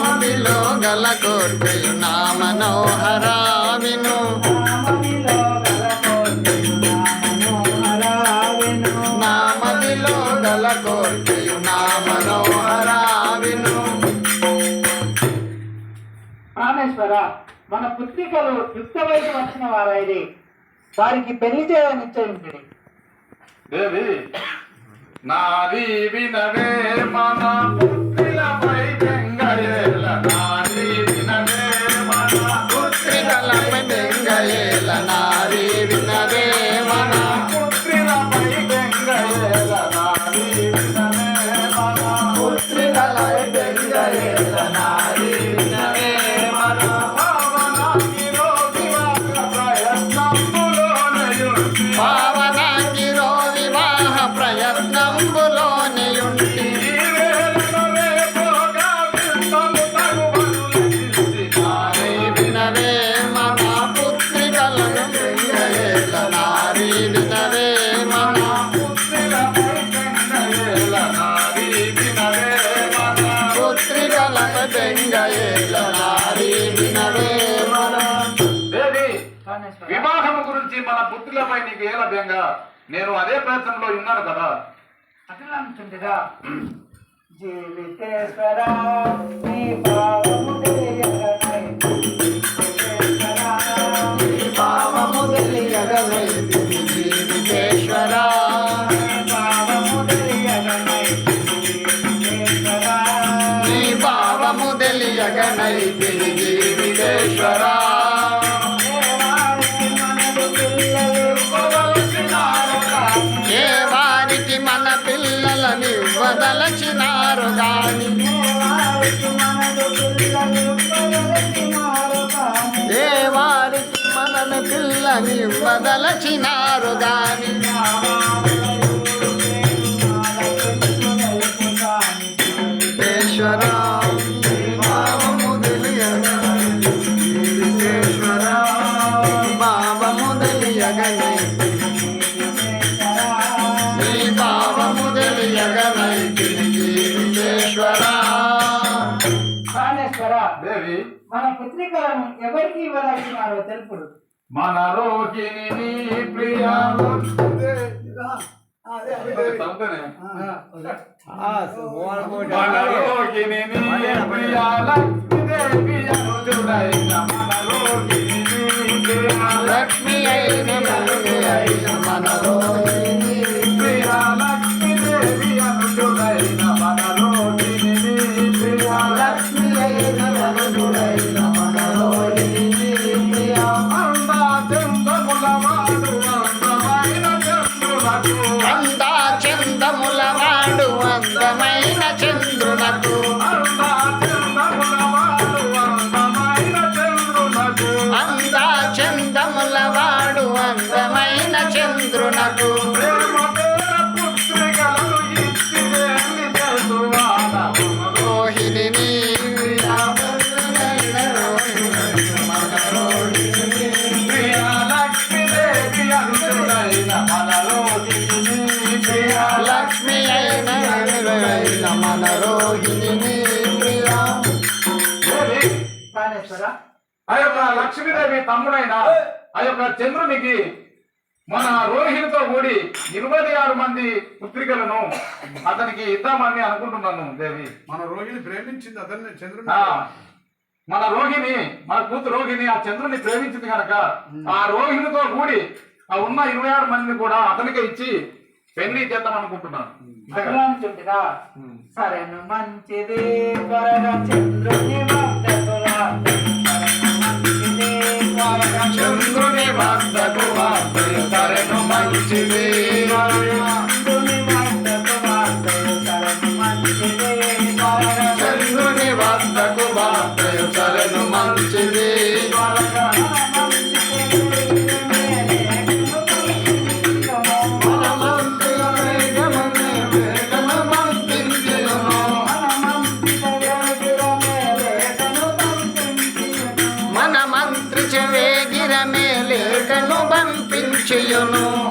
మదిలో నా విను నా మదిలో గల నా విను రామేశ్వర మన పుత్రికలు యుక్త వయసు వచ్చిన వారైది వారికి పెళ్ళి చేయని నిశ్చయించండి దేవి నాది వినవే మన. వివాహం గురించి మన పుత్రులపై నీకు ఏ లభ్యంగా? నేను అదే ప్రయత్నంలో ఉన్నాను కదా. అట్లా అంటుండగా జీవితేశ్వర దేవి. మన పుత్రికలను ఎవరికి ఇవ్వదలిచినారో తెలుపుడు. మన రోహిణి నీ ప్రియ చదువుతానే. మన రోహిణి నీ ప్రియ లక్ష్మీదేవి అనుజుడైన మన ఆ యొక్క లక్ష్మీదేవి తమ్ముడైన ఆ యొక్క చంద్రునికి మన రోహిణితో కూడి ఇరవై ఆరు మంది పుత్రికలను అతనికి ఇద్దామని అనుకుంటున్నాను దేవి. మన రోహిణి ప్రేమించింది అతన్ని చంద్రుని ఆ, మన రోహిణి మన కూతురు రోహిణి ఆ చంద్రుని ప్రేమించింది కనుక ఆ రోహిణితో కూడి ఆ ఉన్న ఇరవై ఆరు మందిని కూడా అతనికే ఇచ్చి పెళ్ళి చేద్దాం అనుకుంటున్నాను. సరేను మంచిది త్వరగా చంద్రుని Yo no,